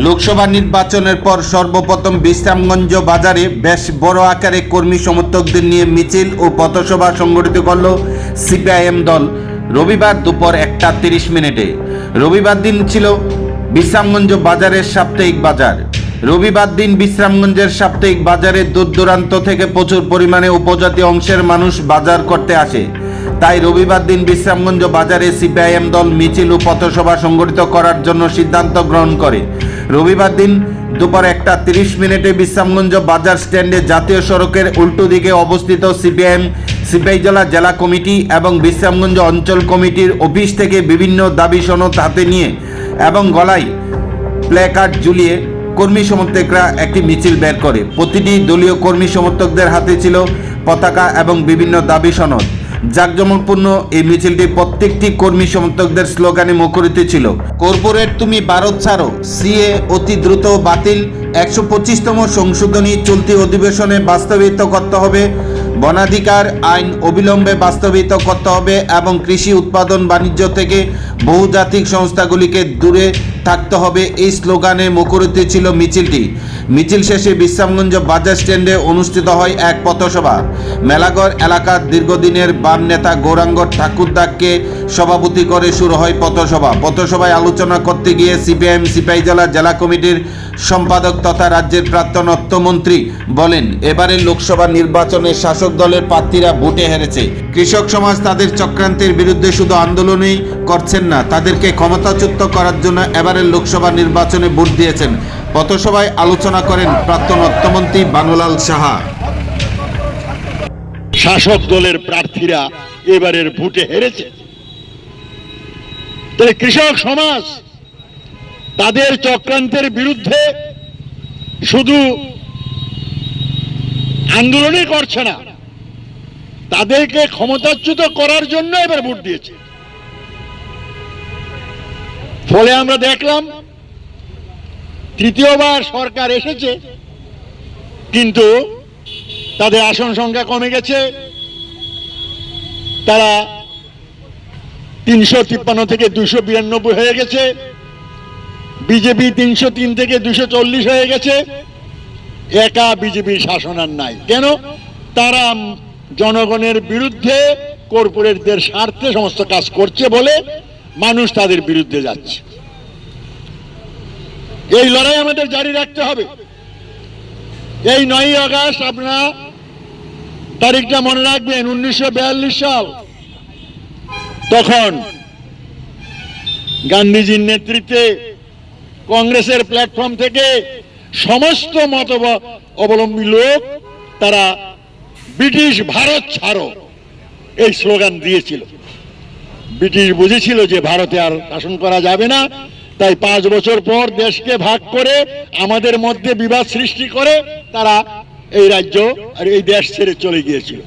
লোকসভা নির্বাচনের পর সর্বপ্রথম বিশ্রামগঞ্জ বাজারে বেশ বড় আকারে কর্মী সমর্থকদের নিয়ে মিছিল ও পথসভা সংগঠিত করল সিপিআইএম দল। রবিবার দুপুর একটা তিরিশ মিনিটে। রবিবার দিন ছিল বিশ্রামগঞ্জ বাজারের সাপ্তাহিক বাজার। রবিবার দিন বিশ্রামগঞ্জের সাপ্তাহিক বাজারে দূর দূরান্ত থেকে প্রচুর পরিমাণে উপজাতি অংশের মানুষ বাজার করতে আসে। তাই রবিবার দিন বিশ্রামগঞ্জ বাজারে সিপিআইএম দল মিছিল ও পথসভা সংগঠিত করার জন্য সিদ্ধান্ত গ্রহণ করে। রবিবার দিন দুপুর একটা তিরিশ মিনিটে বিশ্রামগঞ্জ বাজার স্ট্যান্ডে জাতীয় সড়কের উল্টো দিকে অবস্থিত সিপিআইএম সিপাহী জেলা জেলা কমিটি এবং বিশ্রামগঞ্জ অঞ্চল কমিটির অফিস থেকে বিভিন্ন দাবি সনদ হাতে নিয়ে এবং গলায় প্ল্যাকার্ড ঝুলিয়ে কর্মী সমর্থকরা একটি মিছিল বের করে। প্রতিটি দলীয় কর্মী সমর্থকদের হাতে ছিল পতাকা এবং বিভিন্ন দাবি সনদ। জাঁকজমকপূর্ণ এই মিছিলটি প্রত্যেকটি কর্মী সমর্থকদের স্লোগানে মুখরিত ছিল। কর্পোরেট তুমি ভারত ছাড়ো, সিএ অতি দ্রুত বাতিল, একশো পঁচিশতম সংশোধনী চলতি অধিবেশনে বাস্তবায়িত করতে হবে, বনাধিকার আইন অবিলম্বে বাস্তবায়িত করতে হবে এবং কৃষি উৎপাদন বাণিজ্য থেকে বহুজাতিক সংস্থাগুলিকে দূরে থাকতে হবে এই স্লোগানে মুখরিত ছিল মিছিলটি। মিছিল শেষে বিশ্রামগঞ্জ বাজার স্ট্যান্ডে অনুষ্ঠিত হয় এক পথসভা। মেলাগড় এলাকার দীর্ঘদিনের বাম নেতা গৌরাঙ্গ ঠাকুরদাকে সভাপতি করে শুরু হয় পথসভা। পথসভায় আলোচনা করতে গিয়ে সিপিআইএম, সিপাহী জেলা জেলা কমিটির সম্পাদক তথা রাজ্যের প্রাক্তন অর্থমন্ত্রী বলেন, এবারের লোকসভা নির্বাচনে শাসক দলের প্রার্থীরা ভোটে হেরেছে। কৃষক সমাজ তাদের চক্রান্তের বিরুদ্ধে শুধু আন্দোলনই করছেন না, তাদেরকে ক্ষমতাচ্যুত করার জন্য এবারের লোকসভা নির্বাচনে ভোট দিয়েছেন। পথসভায় আলোচনা করেন প্রাক্তন অর্থমন্ত্রী বানুলাল সাহা। শাসক দলের প্রার্থীরা এবারের ভোটে হেরেছে। তাহলে কৃষক সমাজ তাদের চক্রান্তের বিরুদ্ধে শুধু আন্দোলনই করছে না, তাদেরকে ক্ষমতাচ্যুত করার জন্য এবার ভোট দিয়েছে। ফলে আমরা দেখলাম, তৃতীয়বার সরকার এসেছে, কিন্তু তাদের আসন সংখ্যা কমে গেছে। তারা তিনশো তিপ্পান্ন থেকে দুশো বিরানব্বই হয়ে গেছে। বিজেপি তিনশো তিন থেকে দুশো চল্লিশ হয়ে গেছে। একা বিজেপির শাসন আর নাই। কেন? তারা জনগণের বিরুদ্ধে কর্পোরেটদের স্বার্থে সমস্ত কাজ করছে বলে মানুষ তাদের বিরুদ্ধে যাচ্ছে। এই লড়াই আমাদের জারি রাখতে হবে। এই নয় আগস্ট আপনারা তারিখটা মনে রাখবেন, উনিশশো সাল। তখন গান্ধীজির নেতৃত্বে কংগ্রেসের প্ল্যাটফর্ম থেকে সমস্ত মত অবলম্বী লোক তারা ব্রিটিশ ভারত ছাড়ো, এই স্লোগান দিয়েছিল। ব্রিটিশ বুঝেছিল যে ভারতে আর শাসন করা যাবে না, তাই পাঁচ বছর পর দেশকে ভাগ করে আমাদের মধ্যে বিবাদ সৃষ্টি করে তারা এই রাজ্য আর এই দেশ ছেড়ে চলে গিয়েছিল।